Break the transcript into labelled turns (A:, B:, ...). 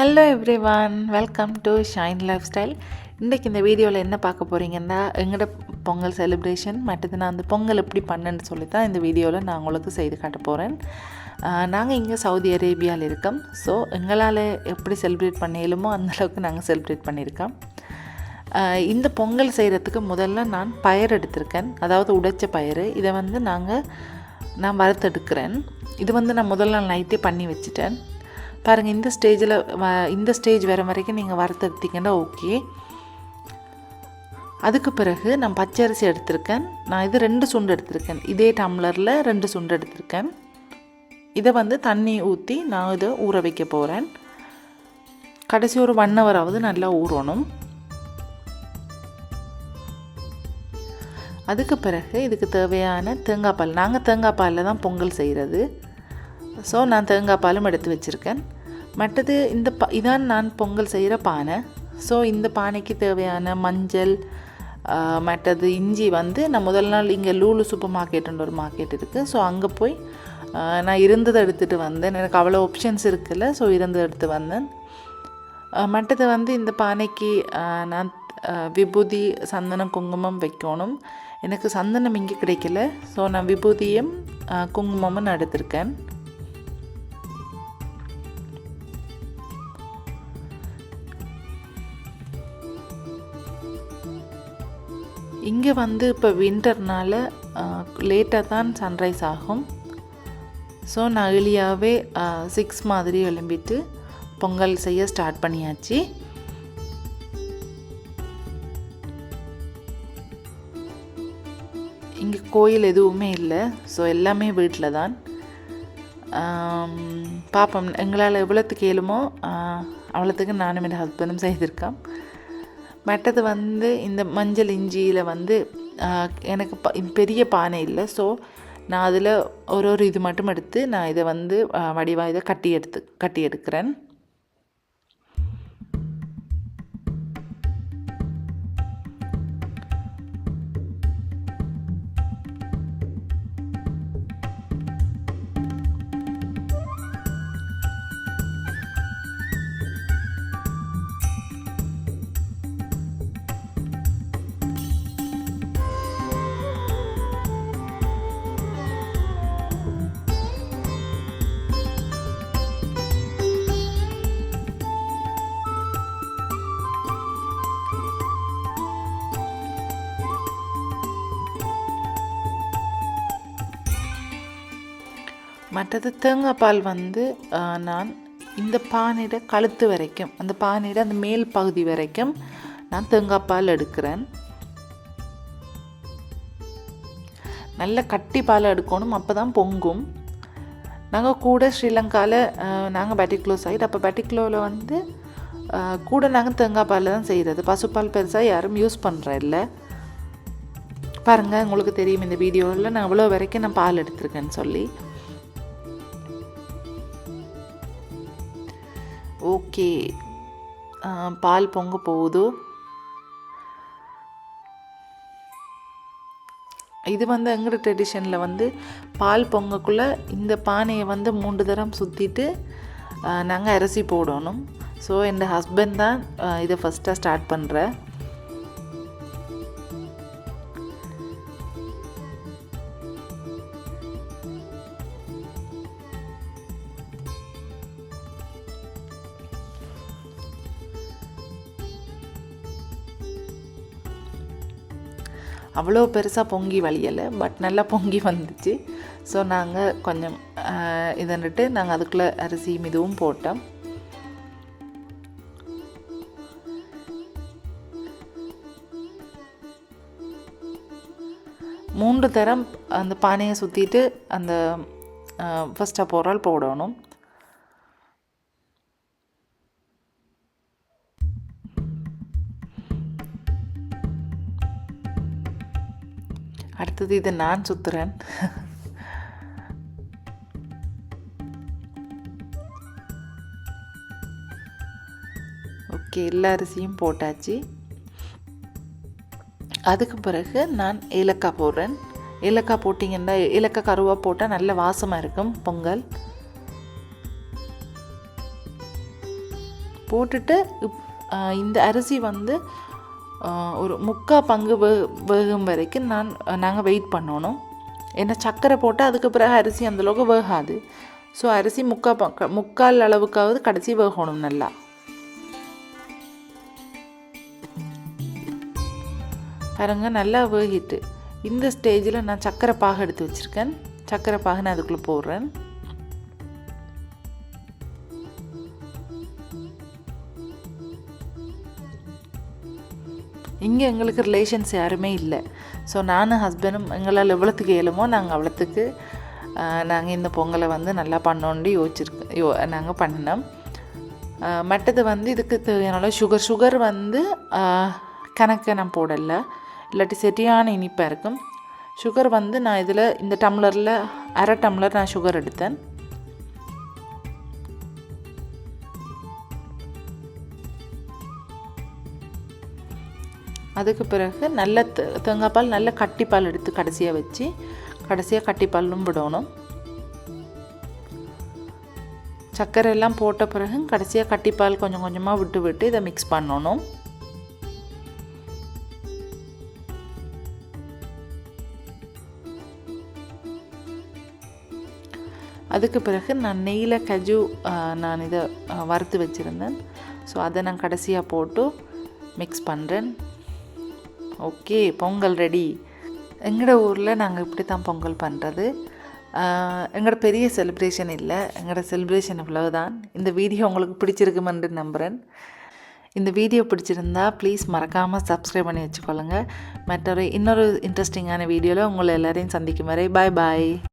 A: Hello everyone welcome to shine lifestyle இன்றைக்கி இந்த வீடியோவில் என்ன பார்க்க போகிறீங்கன்னா எங்களோட பொங்கல் செலிப்ரேஷன் மற்றது நான் அந்த பொங்கல் எப்படி பண்ணேன்னு சொல்லி தான் இந்த வீடியோவில் நான் உங்களுக்கு செய்து காட்ட போகிறேன் நாங்கள் இங்கே சவுதி அரேபியாவில் இருக்கோம். ஸோ எங்களால் எப்படி செலிப்ரேட் பண்ணியலுமோ அந்தளவுக்கு நாங்கள் செலிப்ரேட் பண்ணியிருக்கோம். இந்த பொங்கல் செய்கிறதுக்கு முதல்ல நான் பயிர் எடுத்திருக்கேன். அதாவது உடைச்ச பயிறு. இதை வந்து நாங்கள் நான் வறுத்தெடுக்கிறேன். இது வந்து நான் முதல் நாள் நைட்டே பண்ணி வச்சுட்டேன். பாருங்கள் இந்த ஸ்டேஜில் வ இந்த ஸ்டேஜ் வர வரைக்கும் நீங்கள் வறுத்தெடுத்தீங்கன்னா ஓகே அதுக்கு பிறகு நான் பச்சை அரிசி எடுத்திருக்கேன். நான் இது ரெண்டு சுண்டு எடுத்திருக்கேன். இதே டம்ளரில் ரெண்டு சுண்டு எடுத்திருக்கேன். இதை வந்து தண்ணி ஊற்றி நான் இதை ஊற வைக்க போகிறேன் கடைசி ஒரு ஒன் ஹவராவது நல்லா ஊறணும். அதுக்கு பிறகு இதுக்கு தேவையான தேங்காய் பால் நாங்கள் தேங்காய் பாலில் தான் பொங்கல் செய்கிறது ஸோ நான் தேங்காய் பாலும் எடுத்து வச்சுருக்கேன். மற்றது இந்த பா இதான் நான் பொங்கல் செய்கிற பானை. ஸோ இந்த பானைக்கு தேவையான மஞ்சள் மற்றது இஞ்சி வந்து நான் முதல் நாள் இங்கே லூலு சூப்பர் மார்க்கெட்டுன்ற ஒரு மார்க்கெட் இருக்குது ஸோ அங்கே போய் நான் இருந்ததை எடுத்துகிட்டு வந்தேன். எனக்கு அவ்வளோ ஆப்ஷன்ஸ் இருக்குல்ல ஸோ இருந்ததை எடுத்து வந்தேன். மற்றது வந்து இந்த பானைக்கு நான் விபூதி சந்தனம் குங்குமம் வைக்கணும். எனக்கு சந்தனம் இங்கே கிடைக்கல. ஸோ நான் விபூதியும் குங்குமமும் நான் எடுத்திருக்கேன். இங்கே வந்து இப்போ வின்டர்னால லேட்டாக தான் சன்ரைஸ் ஆகும். ஸோ நான் ஏர்லியாகவே சிக்ஸ் மாதிரி எழும்பிட்டு பொங்கல் செய்ய ஸ்டார்ட் பண்ணியாச்சு. இங்கே கோயில் எதுவுமே இல்லை. ஸோ எல்லாமே வீட்டில் தான். பார்ப்போம் எங்களால் எவ்வளோத்துக்கு இயலுமோ அவ்வளோத்துக்கு நானும் என் ஹஸ்பண்டும் செய்திருக்கோம். மற்றது வந்து இந்த மஞ்சள் இஞ்சியில் வந்து எனக்கு ப- பெரிய பானை இல்லை. ஸோ நான் அதில் ஒரு ஒரு இது மட்டும் எடுத்து நான் இதை வந்து வடிவாக இதை கட்டி எடுத்து கட்டி எடுக்கிறேன். மற்றது தேங்காய் பால் வந்து நான் இந்த பானையிட கழுத்து வரைக்கும் அந்த பானையிட அந்த மேல் பகுதி வரைக்கும் நான் தேங்காய் பால் எடுக்கிறேன். நல்ல கட்டி பால் எடுக்கணும் அப்போ தான் பொங்கும். நாங்கள் கூட ஸ்ரீலங்காவில் நாங்கள் பேட்டிக்லோ சைடு அப்போ பேட்டிக்லோவில் வந்து கூட நாங்கள் தேங்காய் பாலில் தான் செய்கிறது பசுப்பால் பெருசாக யாரும் யூஸ் பண்ணுற இல்லை. பாருங்கள் உங்களுக்கு தெரியும் இந்த வீடியோவில் நான் அவ்வளோ வரைக்கும் நான் பால் எடுத்திருக்கேன்னு சொல்லி. ஓகே. பால் பொங்க போகுது? இது வந்து எங்களோட ட்ரெடிஷனில் வந்து பால் பொங்கக்குள்ளே இந்த பானையை வந்து மூன்று தரம் சுற்றிட்டு நாங்கள் அரிசி போடணும். ஸோ என் ஹஸ்பண்ட் தான் இதை ஃபஸ்ட்டாக ஸ்டார்ட் பண்ணுறேன் அவ்வளோ பெருசாக பொங்கி வழியலை பட் நல்லா பொங்கி வந்துச்சு. ஸோ நாங்கள் கொஞ்சம் இதன்ட்டு நாங்கள் அதுக்குள்ளே அரிசி இதுவும் போட்டோம். மூன்று தரம் அந்த பானையை சுற்றிட்டு அந்த ஃபஸ்ட்டாக அப்போரால் போடணும். அடுத்தது இது நான் சுற்றுறேன் ஓகே எல்லா அரிசியும் போட்டாச்சு. அதுக்கு பிறகு நான் ஏலக்காய் போடுறேன். ஏலக்காய் போட்டிங்கன்னா ஏலக்காய் கருவாக போட்டால் நல்ல வாசமாக இருக்கும் பொங்கல். போட்டுட்டு இந்த அரிசி வந்து ஒரு முக்கால் பங்கு வேகும் வரைக்கும் நான் நாங்கள் வெயிட் பண்ணணும். ஏன்னா சர்க்கரை போட்டால் அதுக்கு பிறகு அரிசி அந்தளவுக்கு வேகாது. ஸோ அரிசி முக்கால் பக்க முக்கால் அளவுக்காவது கடைசி வேகணும் நல்லா. பாருங்க நல்லா வேகிட்டு. இந்த ஸ்டேஜில் நான் சர்க்கரை பாகு எடுத்து வச்சுருக்கேன். சர்க்கரை பாகு நான் அதுக்குள்ளே போடுறேன். இங்கே எங்களுக்கு ரிலேஷன்ஸ் யாருமே இல்லை. ஸோ நானும் ஹஸ்பண்டும் எங்களால் எவ்வளோத்துக்கு இயலுமோ நாங்கள் அவ்வளோத்துக்கு நாங்கள் இந்த பொங்கலை வந்து நல்லா பண்ணோன்ட்டு யோசிச்சிருக்கோம் யோ நாங்கள் பண்ணினோம். மற்றது வந்து இதுக்கு தேவையான சுகர் சுகர் வந்து கணக்கை கணக்கு நான் போடலை. இல்லாட்டி சரியான இனிப்பாக இருக்கும். சுகர் வந்து நான் இதில் இந்த டம்ளரில் அரை டம்ளர் நான் சுகர் எடுத்தேன். அதுக்கு பிறகு நல்ல தே- தேங்காய் பால் நல்ல கட்டிப்பால் எடுத்து கடைசியாக வச்சு கடைசியாக கட்டிப்பாலும் விடணும் சர்க்கரை எல்லாம் போட்ட பிறகு கடைசியாக கட்டிப்பால் கொஞ்சம் கொஞ்சமாக விட்டு விட்டு இதை மிக்ஸ் பண்ணணும். அதுக்கு பிறகு நான் நெய்யில் கஜு நான் இதை வறுத்து வச்சுருந்தேன். ஸோ அதை நான் கடைசியாக போட்டு மிக்ஸ் பண்ணுறேன் ஓகே பொங்கல் ரெடி. எங்களோட ஊரில் நாங்கள் இப்படி தான் பொங்கல் பண்ணுறது எங்களோட பெரிய செலிப்ரேஷன் இல்லை. எங்களோட செலிப்ரேஷன் இவ்வளவுதான். இந்த வீடியோ உங்களுக்கு பிடிச்சிருக்குமென்று நம்புகிறேன் இந்த வீடியோ பிடிச்சிருந்தா ப்ளீஸ் மறக்காமல் சப்ஸ்கிரைப் பண்ணி வச்சுக்கொள்ளுங்க. மற்றொரு இன்னொரு இன்ட்ரெஸ்டிங்கான வீடியோவில் உங்களை எல்லாரையும் சந்திக்கும் வரை பாய் பாய்